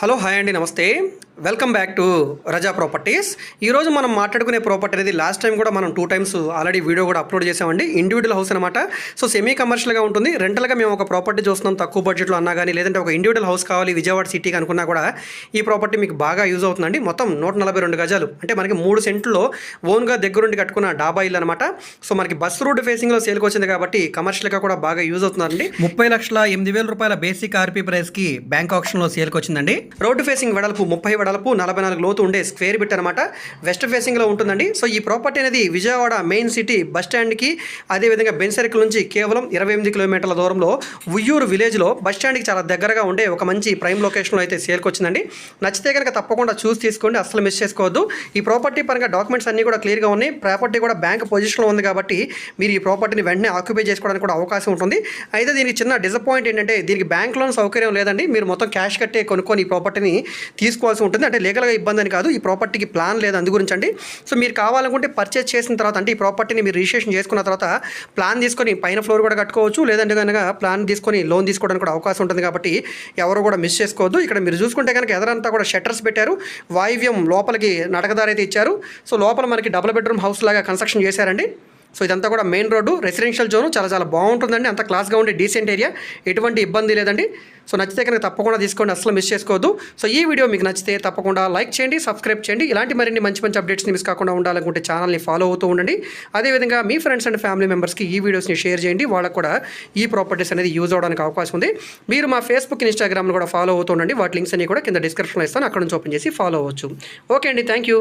Hello hi అండి నమస్తే. Welcome back to Raza properties ఈరోజు మనం మాట్లాడుకునే ప్రాపర్టీ అనేది లాస్ట్ టైం కూడా మనం టూ టైమ్స్ ఆల్రెడీ వీడియో కూడా అప్లోడ్ చేసామండి. ఇండివిజువల్ హౌస్ అనమాట సో సెమీ కమర్షియల్గా ఉంటుంది. రెంటల్గా మేము ఒక ప్రాపర్టీ చూస్తున్నాం. తక్కువ బడ్జెట్లో అన్నా కానీ లేదంటే ఒక ఇండివిజువల్ హౌస్ కావాలి విజయవాడ సిటీకి అనుకున్నా కూడా ఈ ప్రాపర్టీ మీకు బాగా యూజ్ అవుతుందండి. మొత్తం నూట నలభై రెండు గజాలు. అంటే మనకి మూడు సెంట్లో ఓన్గా దగ్గరుండి కట్టుకున్న డాబా ఇల్లు అనమాట సో మనకి బస్ రూట్ ఫేసింగ్లో సేల్కి వచ్చింది కాబట్టి కమర్షియల్గా కూడా బాగా యూజ్ అవుతుందండి. ముప్పై లక్షల ఎనిమిది వేల రూపాయల బేసిక్ ఆర్పీ ప్రైస్కి బ్యాంక్ ఆప్షన్లో సేల్కి వచ్చిందండి. రోడ్డు ఫేసింగ్ వెడల్పు ముప్పై వెడల్పు నలభై నాలుగు లోతు ఉండే స్క్వేర్ బిట్ అనమాట వెస్ట్ ఫేసింగ్లో ఉంటుందండి. సో ఈ ప్రాపర్టీ అనేది విజయవాడ మెయిన్ సిటీ బస్ స్టాండ్కి అదేవిధంగా బెన్ సర్కిల్ నుంచి కేవలం ఇరవై ఎనిమిది కిలోమీటర్ల దూరంలో ఉయ్యూరు విలేజ్లో బస్ స్టాండ్కి చాలా దగ్గరగా ఉండే ఒక మంచి ప్రైమ్ లొకేషన్లో అయితే సేల్కి వచ్చిందండి. నచ్చితే కనుక తప్పకుండా చూసి తీసుకోండి. అసలు మిస్ చేసుకోవద్దు. ఈ ప్రాపర్టీ పరంగా డాక్యుమెంట్స్ అన్నీ కూడా క్లియర్గా ఉన్నాయి. ప్రాపర్టీ కూడా బ్యాంక్ పొజిషన్లో ఉంది కాబట్టి మీరు ఈ ప్రాపర్టీని వెంటనే ఆక్యుపై చేసుకోవడానికి కూడా అవకాశం ఉంటుంది. అయితే దీనికి చిన్న డిసప్పాయింట్ ఏంటంటే దీనికి బ్యాంక్ లోన్ సౌకర్యం లేదండి. మీరు మొత్తం క్యాష్ కట్టే కొనుక్కొని ప్రాపర్టీని తీసుకోవాల్సి ఉంటుంది. అంటే లీగల్గా ఇబ్బంది అని కాదు. ఈ ప్రాపర్టీకి ప్లాన్ లేదు అందు గురించి అండి. సో మీరు కావాలనుకుంటే పర్చేస్ చేసిన తర్వాత అంటే ఈ ప్రాపర్టీని మీరు రిజిస్ట్రేషన్ చేసుకున్న తర్వాత ప్లాన్ తీసుకొని పైన ఫ్లోర్ కూడా కట్టుకోవచ్చు. లేదంటే కనుక ప్లాన్ తీసుకొని లోన్ తీసుకోవడానికి కూడా అవకాశం ఉంటుంది కాబట్టి ఎవరు కూడా మిస్ చేసుకోవద్దు. ఇక్కడ మీరు చూసుకుంటే కనుక ఎదరంతా కూడా షట్టర్స్ పెట్టారు. వాయువ్యం లోపలికి నడకదారైతే అయితే ఇచ్చారు. సో లోపల మనకి డబుల్ బెడ్రూమ్ హౌస్ లాగా కన్స్ట్రక్షన్ చేశారండి. సో ఇదంతా కూడా మెయిన్ రోడ్డు రెసిడెన్షియల్ జోన్ చాలా చాలా బాగుంటుందండి. అంత క్లాస్గా ఉండే డీసెంట్ ఏరియా ఎటువంటి ఇబ్బంది లేదండి. సో నచ్చితే కనుక తప్పకుండా తీసుకోండి. అసలు మిస్ చేసుకోవద్దు. సో ఈ వీడియో మీకు నచ్చితే తప్పకుండా లైక్ చేయండి సబ్స్క్రైబ్ చేయండి. ఇలాంటి మరిన్ని మంచి మంచి అప్డేట్స్ని మిస్ కాకుండా ఉండాలనుకుంటే ఛానల్ని ఫాలో అవుతూ ఉండండి. అదేవిధంగా మీ ఫ్రెండ్స్ అండ్ ఫ్యామిలీ మెంబర్స్కి ఈ వీడియోస్ని షేర్ చేయండి. వాళ్ళకు కూడా ఈ ప్రాపర్టీస్ అనేది యూజ్ అవడానికి అవకాశం ఉంది. మీరు మా ఫేస్బుక్ ఇన్స్టాగ్రామ్లో కూడా ఫాలో అవుతూ ఉండండి. వాటి లింక్స్ అన్ని కూడా కింద డిస్క్రిప్షన్లో ఇస్తాను. అక్కడ నుంచి ఓపెన్ చేసి ఫాలో అవ్వచ్చు. ఓకే అండి. Thank you